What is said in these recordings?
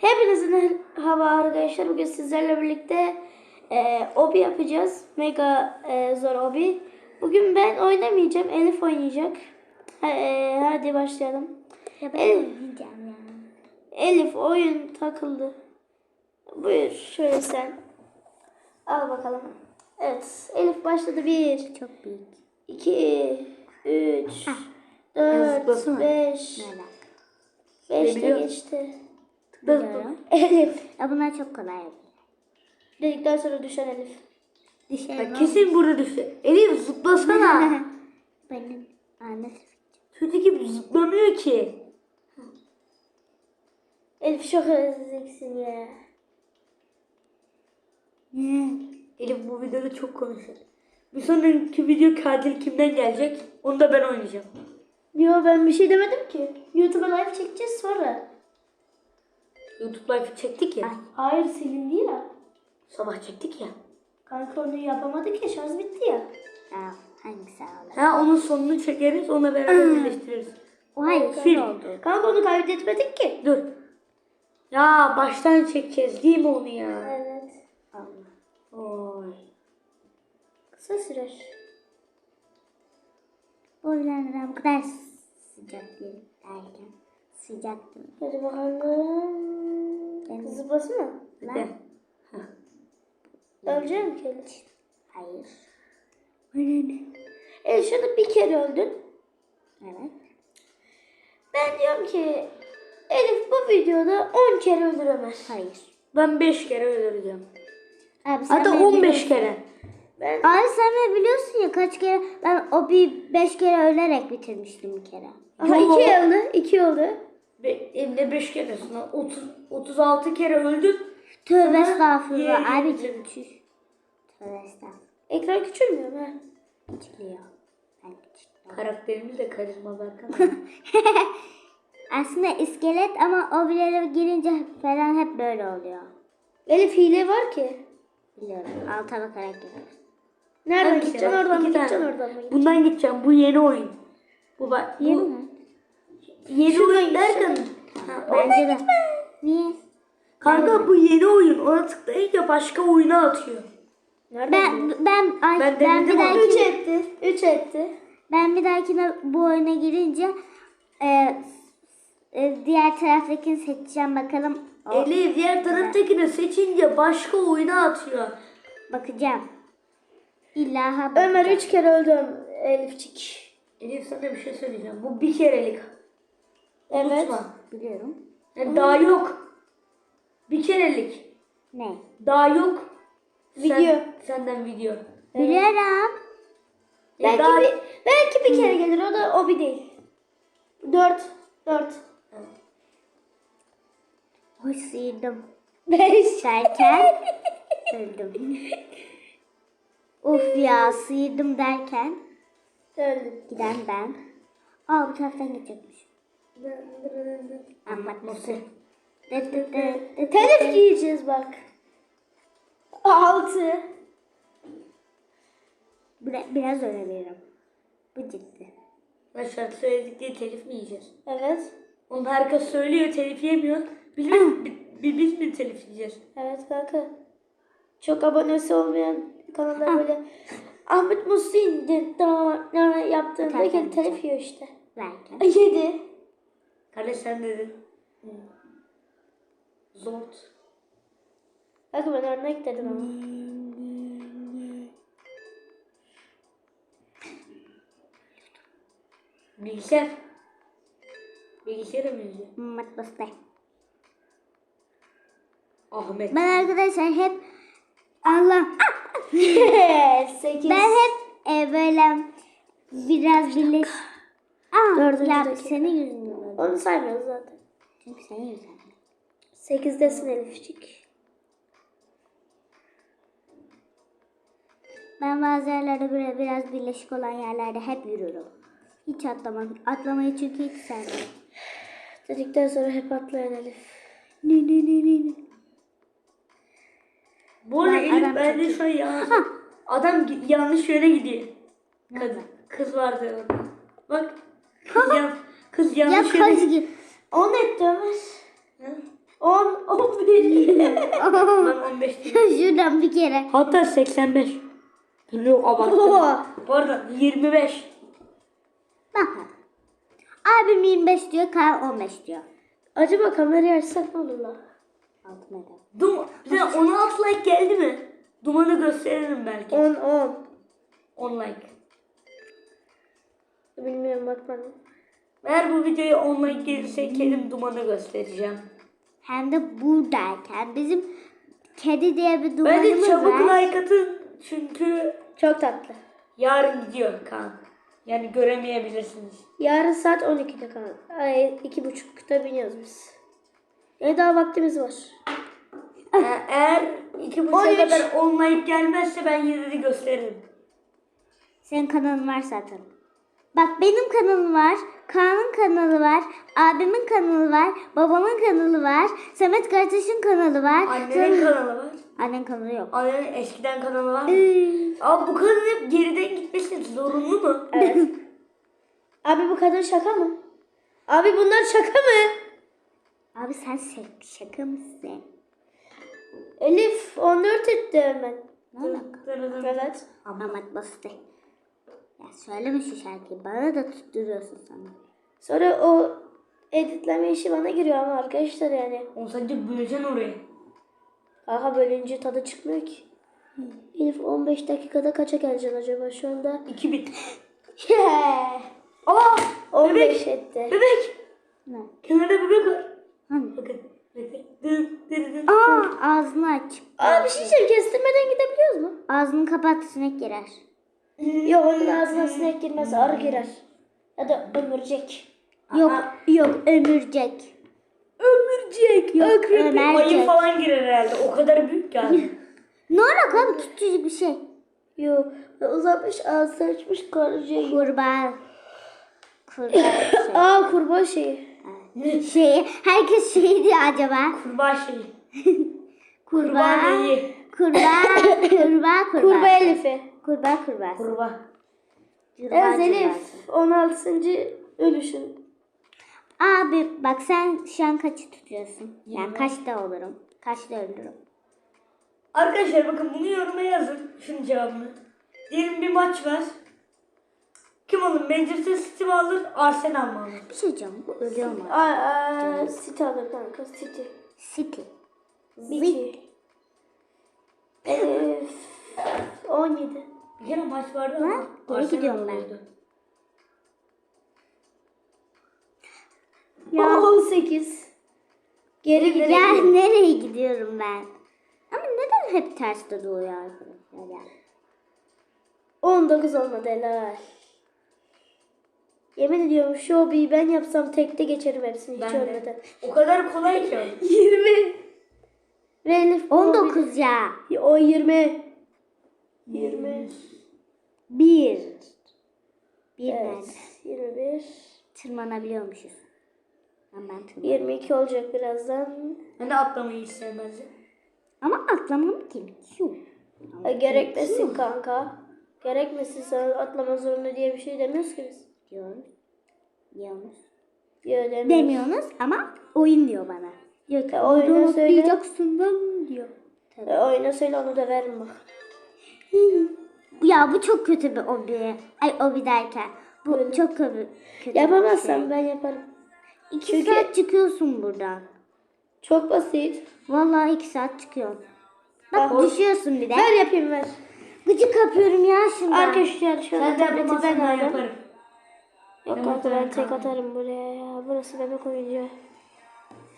Hepinizin hava arkadaşlar. Bugün sizlerle birlikte e, obi yapacağız. Mega e, zor obi. Bugün ben oynamayacağım. Elif oynayacak. Ha- e, hadi başlayalım. Ya ben Elif, ya. Elif oyun takıldı. Buyur şöyle sen. Al bakalım. Evet. Elif başladı. Bir, Çok büyük. iki, üç, Zıplasın dört, beş. Merak. Beş de Biliyorum. geçti. Biliyorum. Elif. Ya bunlar çok kolay. Dedikten sonra düşen Elif. Düşerim. Ya kesin burada düştü. Elif zıplasana. Benim anne Kötü gibi zıplamıyor ki. Elif çok özleceksin ya. Elif bu videoda çok konuşuyor. Bir sonraki video katil kimden gelecek? Onu da ben oynayacağım. Yo ben bir şey demedim ki. YouTube'a live çekeceğiz sonra. YouTube live çektik ya. Hayır silindi ya. Sabah çektik ya. Kanka onu yapamadık ya şarj bitti ya. Aa, hangisi aldı? Ha onun sonunu çekeriz ona beraber birleştiririz. O Fil. şey oldu. Kanka onu kaydetmedik ki. Dur. Ya baştan çekeceğiz değil mi onu ya? Evet. Allah. Oy. Kısa sürer. Bu oyunlar bu kadar sıcak değil derken sıcaktım. Hadi bakalım. Zıplasın mı? Lan. De. Öleceğim ki Elif. Hayır. Elif şurada bir kere öldün. Evet. Ben diyorum ki Elif bu videoda 10 kere öldüremez. Hayır. Ben 5 kere öldüreceğim. Abi Hatta beni 15 biliyorsun. kere. Ben Abi sen beni biliyorsun ya kaç kere ben o bir beş kere ölerek bitirmiştim bir kere. Yo. 2 oldu. 2 oldu. Evde 5 kere sonra 30, 36 kere öldüm. Tövbe estağfurullah. yeğenim Abi bitirdim. çüş. Tövbe estağfurullah. Ekran küçülmüyor mu? Küçülüyor. Ben küçülüyorum. Karakterimiz de karizma Berkan. Aslında iskelet ama o bilere girince falan hep böyle oluyor. Elif hile var ki. Biliyorum. Alta bakarak giriyoruz. Nereden gideceksin? Oradan mı gideceksin? Oradan mı gideceksin? Bundan gideceğim. Bu yeni oyun. Bu bak. Yeni bu, mi? Yeni oyun derken. Bence de. Niye? Kanka bu yeni oyun. Ona tıklayınca başka oyuna atıyor. Nereden? Ben ben ay, Ben ben, bir ama. 3 dahaki etti. 3 etti. ben bir dahakine bu oyuna girince e, e, diğer taraftakini seçeceğim bakalım. O, Elif diğer taraftakini seçince başka oyuna atıyor. bakacağım. İllaha Ömer. 3 kere öldü Elifçik. Elif sana bir şey söyleyeceğim. Bu bir kerelik. Evet. Unutma. biliyorum. Yani daha yok. Bir kerelik. Ne? Daha yok. Video. Sen, senden video. Biliyorum. Belki daha- bir, belki bir kere gelir. O da o bir değil. 4. 4. Hoş sıyırdım. 5. derken öldüm. Of ya sıyırdım derken Öldüm. giden ben. Aa bu taraftan geçecekmiş. Dıt dıt Telif giyeceğiz bak. 6. Bira- Biraz öyle veririm. Bu ciddi. Şarkı söyledik diye telif mi yiyeceğiz? Evet. Onu herkes söylüyor telif yemiyor. Biz, mi, bi- bi- biz mi telif yiyeceğiz? Evet kanka. Çok abonesi olmayan kanallar böyle Ahmet da- yaptığında telif yiyor işte. Verken. 7. Kardeş sen dedin. Zort. Kanka ben örnek dedim ama. Bilgisayar. Bilgisayara mı yazıyor? Mat bastı. Ahmet. Ben arkadaşlar hep Allah 8. ben hep e, böyle biraz birleş. Aa, Dördüncü ya dakika. senin yüzünden. Onu saymıyoruz zaten. Çünkü senin yüzünden. 8'desin Elifçik. Ben bazı yerlerde böyle biraz birleşik olan yerlerde hep yürürüm. Hiç atlamam. Atlamayı çünkü hiç sevmem. Dedikten sonra hep atlayan Elif. Ne ne ne ne ne. Bu arada Ben Elif adam bence çok şu an yanlış. Adam gi- yanlış yöne gidiyor. Kadın. Kız vardı orada. Bak. Kız, yan, kız Ya yanlış yöne kaç gibi. 10 etti Ömer. Ha? 10, 11. Ben 15 diyorum. Şuradan bir kere. Hatta 85. Yok abarttım. Oha. Pardon 25. Bakın. Abim 25 diyor, Kaan 15 diyor. Acaba kamerayı açsak ne olur lan? Altına da. Dum bize 16 like geldi mi? Dumanı gösteririm belki. 10, 10. 10 like. Bilmiyorum bakmadım. Eğer bu videoya 10 like gelirse kedim dumanı göstereceğim. Hem de buradayken bizim kedi diye bir Bence duvarımız çabuk var. like atın çünkü Çok tatlı. yarın gidiyor kan. Yani göremeyebilirsiniz. Yarın saat 12'de kan. Ay 2.30'da biniyoruz biz. E daha vaktimiz var. Ee, Eğer iki buçuğa 13. kadar 10 like gelmezse ben yine de gösteririm. Senin kanalın var zaten. Bak benim kanalım var, Kaan'ın kanalı var, abimin kanalı var, babamın kanalı var, Samet kardeşin kanalı var. Annenin kanalı var. Annen kanalı yok. Annenin eskiden kanalı var Abi bu kadın hep geriden gitmesi zorunlu mu? Evet. Abi bu kadın şaka mı? Abi bunlar şaka mı? Abi sen şak- şaka mısın? Elif 14 etti hemen. Ne alaka? Evet. Ahmet bastı. Ya söyleme şu şarkıyı. Bana da tutturuyorsun sana. Sonra o editleme işi bana giriyor ama arkadaşlar yani. O sadece böleceksin orayı. Aha bölünce tadı çıkmıyor ki. Elif 15 dakikada kaça geleceksin acaba şu anda? 2000. Yeah. Aa! 15 etti. Bebek! Ne? Kenarda bebek var. Hani? Bakın. Aa ağzını aç. Aa bir şey diyeceğim kestirmeden gidebiliyoruz mu? Ağzını kapat sinek girer. Yok onun ağzına sinek girmez arı girer. Ya da ömürcek. Yok Aa. yok ömürcek. Ömürcek. Yok Ayı ömercek. falan girer herhalde. O kadar büyük yani. Ne alaka abi küçücük bir şey. Yok uzatmış ağzını açmış karıncayı. Kurbağa. Kurbağa Aa kurbağa şeyi. şey. şey. Herkes şey diyor acaba. Kurbağa şeyi. Kurbağa. Kurbağa neyi? Kurbağa. Kurbağa. Kurbağa. Kurbağa Elif'i. Kurbağa kurbağa. Kurbağa. Kurbağa, Evet Elif 16. ölüşün. Abi bak sen şu an kaçı tutuyorsun? Yani kaçta olurum? Kaçta ölürüm? Arkadaşlar bakın bunu yoruma yazın. Şunun cevabını. Diyelim bir maç var. Kim alır? Manchester City mi alır? Arsenal mı alır? Bir şey diyeceğim. Bu ölüyor mu? Aa, aa, City alır kanka City. City. City. Elif 17. Bir kere maç vardı ama Ha? Geri Arsenal gidiyorum ben. alıyordu. Ya 18. Geri gidelim. Ya nereye gidiyorum ben? Ama neden hep terste doğuyor arkadaşlar ya? 19 olmadı helal. Yemin ediyorum şu hobiyi ben yapsam tekte geçerim hepsini hiç Ben de. ölmeden. O kadar kolay ki. 20. Ve Elif bu 19 ya. O 20. 20. 1. 1 Evet. nerede? 21. Tırmanabiliyormuşuz. Ama ben tırman. 22 olacak birazdan. Ben de atlamayı hiç sevmezdim. Ama atlamam ki. Şu. E, gerekmesin kanka. Gerekmesin sana atlama zorunda diye bir şey demiyoruz ki biz. Diyoruz. Diyoruz. Diyor demiyoruz. Demiyorsunuz ama oyun diyor bana. Ki E, oyuna söyle. lan diyor. E, oyna söyle onu da verin bak. Ya bu çok kötü bir obi. Ay obi derken. Bu çok kötü. kötü bir Yapamazsam şey. ben yaparım. İki Çünkü- saat çıkıyorsun buradan. Çok basit. Vallahi iki saat çıkıyorum. Bak Bak. düşüyorsun bir de. Ver yapayım ver. Gıcık kapıyorum ya şundan. Arkadaşlar şu Sen an de tableti ben ben aldım. yaparım. Yok Ben kanka ben muhtemelen tek atarım buraya ya. Burası bebek oyuncağı.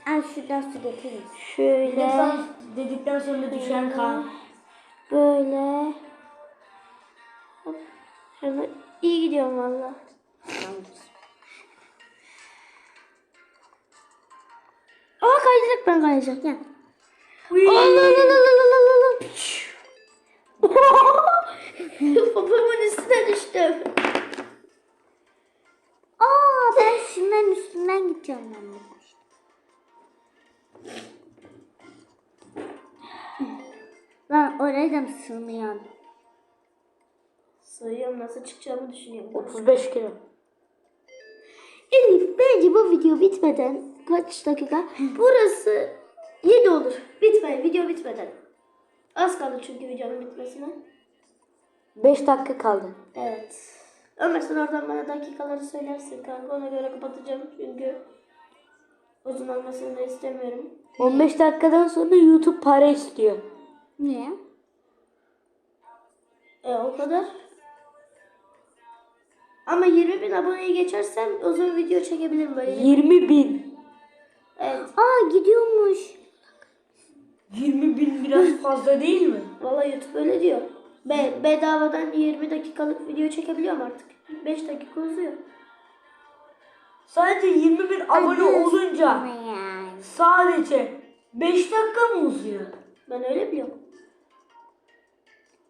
Al şuradan su getireyim. Şöyle. Defans dedikten sonra düşen kan. Böyle. Şöyle. İyi gidiyorum valla. Aa kayacak ben kayacak. Gel. Babamın üstüne düştüm. Aa ben şunların üstünden gideceğim ben de. Lan oraya da mı sığmıyorsun? Sayıyorum nasıl çıkacağımı düşünüyorum. 35 kilo. Elif bence bu video bitmeden kaç dakika? Burası ederim. Az kaldı çünkü videonun bitmesine. 5 dakika kaldı. Evet. Ömer sen oradan bana dakikaları söylersin kanka. Ona göre kapatacağım çünkü uzun olmasını da istemiyorum. 15 dakikadan sonra YouTube para istiyor. Niye? E o kadar. Ama 20 bin aboneyi geçersem uzun video çekebilirim böyle. 20 bin. Evet. Aa gidiyormuş. 20 bin biraz fazla değil mi? Valla YouTube öyle diyor. Be bedavadan 20 dakikalık video çekebiliyorum artık. 5 dakika uzuyor. Sadece 20 bin abone olunca sadece 5 dakika mı uzuyor? Ben öyle biliyorum.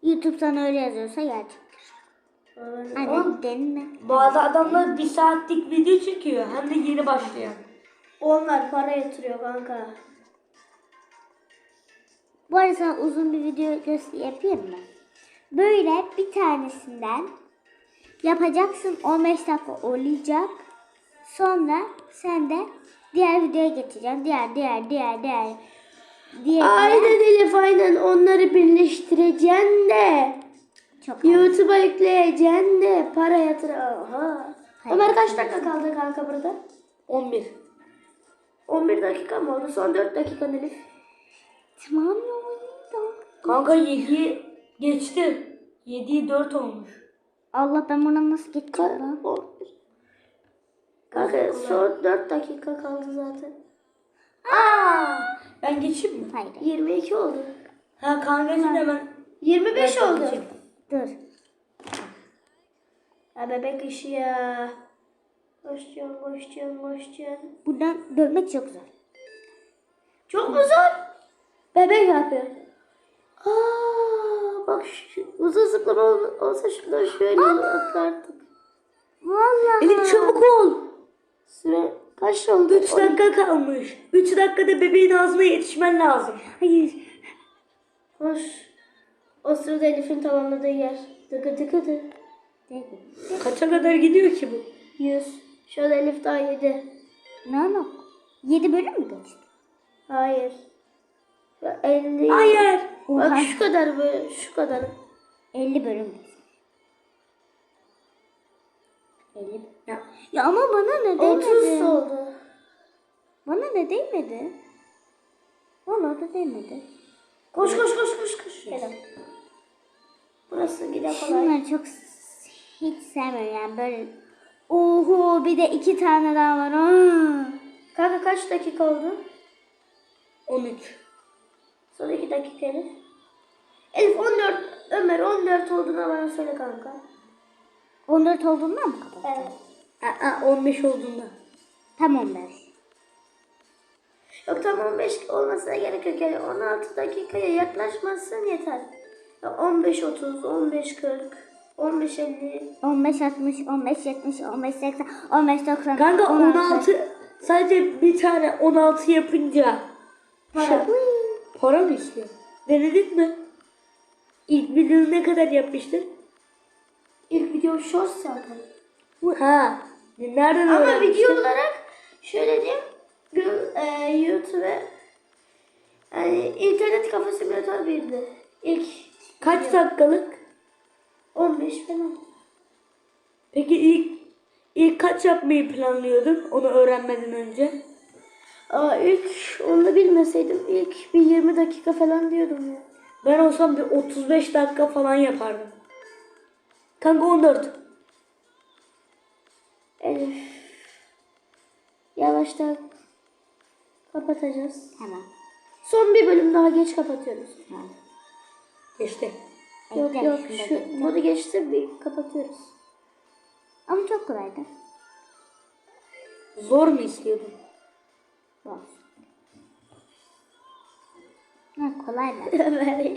YouTube sana öyle yazıyorsa gerçektir. Anne denme. Bazı adamlar 1 saatlik video çekiyor hem de yeni başlayan. Onlar para yatırıyor kanka. Bu arada sana uzun bir video göster yapayım mı? Böyle bir tanesinden yapacaksın 15 dakika olacak. Sonra sen de diğer videoya geçeceksin. Diğer, diğer, diğer, diğer. Diğer, Aynen Elif aynen onları birleştireceksin de. Çok YouTube'a yükleyeceksin de para yatır. Aha. Hayır. Ömer kaç dakika kaldı kanka burada? 11. 11 dakika mı oldu? Son 4 dakika Elif. Tamam ya. Kanka 7 geçti. 7'yi 4 olmuş. Allah ben buna nasıl geçeceğim lan? 11. Kanka son 4 dakika kaldı zaten. Aa! Ben geçeyim mi? Hayır. 22 oldu. Ha kankacığım hemen. 25 Ben oldu. Dur. Ya bebek işi ya. Koşacaksın, koşacaksın, koşacaksın. Buradan dönmek çok zor. Çok mu zor? Bebek yapıyor. Aa, bak şu, uzun zıplama ol- olsa şuradan şöyle atlardık. Vallahi. Elif çabuk ol. Süre kaç oldu? 3 dakika kalmış. 3 dakikada bebeğin ağzına yetişmen lazım. Hayır. Hoş. O sırada Elif'in tamamladığı yer. Tıkı tıkı tık. Değil. Kaça kadar gidiyor ki bu? 100. Şöyle Elif daha 7. Ne ama? 7 bölüm mü geçti? Hayır. Ya 50. Hayır. Bak Oha. şu kadar böyle şu kadar. 50 bölüm geçti. 50. Ya. Ya ama bana ne değmedi? 30 oldu. Bana ne değmedi? Bana da değmedi. Koş koş koş koş koş. Helal. Burası yine kolay. Şunları çok hiç sevmiyorum yani böyle. Oho bir de iki tane daha var. Aa. Kanka kaç dakika oldu? 13. Son 2 dakika Elif. Elif 14. Ömer 14 olduğuna bana söyle kanka. 14 olduğundan mı kapattın? Evet. Aa, 15 olduğunda. Tam 15. Yok tam 15 olmasına gerek yok. Yani 16 dakikaya yaklaşmazsın yeter. Ya 15 30, 15 40, 15 50. 15 60, 15 70, 15 80, 15 90. Kanka 16 sadece bir tane 16 yapınca Para. para mı istiyor? Denedin mi? İlk videonu ne kadar yapmıştın? İlk video short zaten. Ha. Nereden Ama öğrenmiştin? video olarak şöyle diyeyim. Gö- e, YouTube'e yani internet kafa simülatör birdi. İlk Kaç dakikalık? 15 falan. Peki ilk ilk kaç yapmayı planlıyordun onu öğrenmeden önce? Aa, ilk onu da bilmeseydim ilk bir 20 dakika falan diyordum ya. Ben olsam bir 35 dakika falan yapardım. Kanka 14. Elif. Yavaştan kapatacağız. Tamam. Son bir bölüm daha geç kapatıyoruz. Tamam. İşte. Yok yok şu, bunu geçti bir kapatıyoruz. Ama çok kolaydı. Zor mu istiyordun? Bak. Ha, kolay.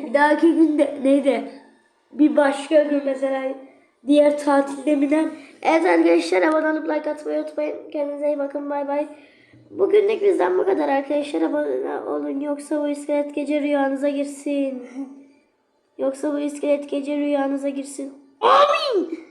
Bir dahaki gün de neydi? Bir başka gün mesela diğer tatilde mi ne? Evet arkadaşlar abone olup like atmayı unutmayın. Kendinize iyi bakın bay bay. Bugünlük bizden bu kadar arkadaşlar. Abone olun yoksa bu iskelet gece rüyanıza girsin. Yoksa bu iskelet gece rüyanıza girsin. Amin.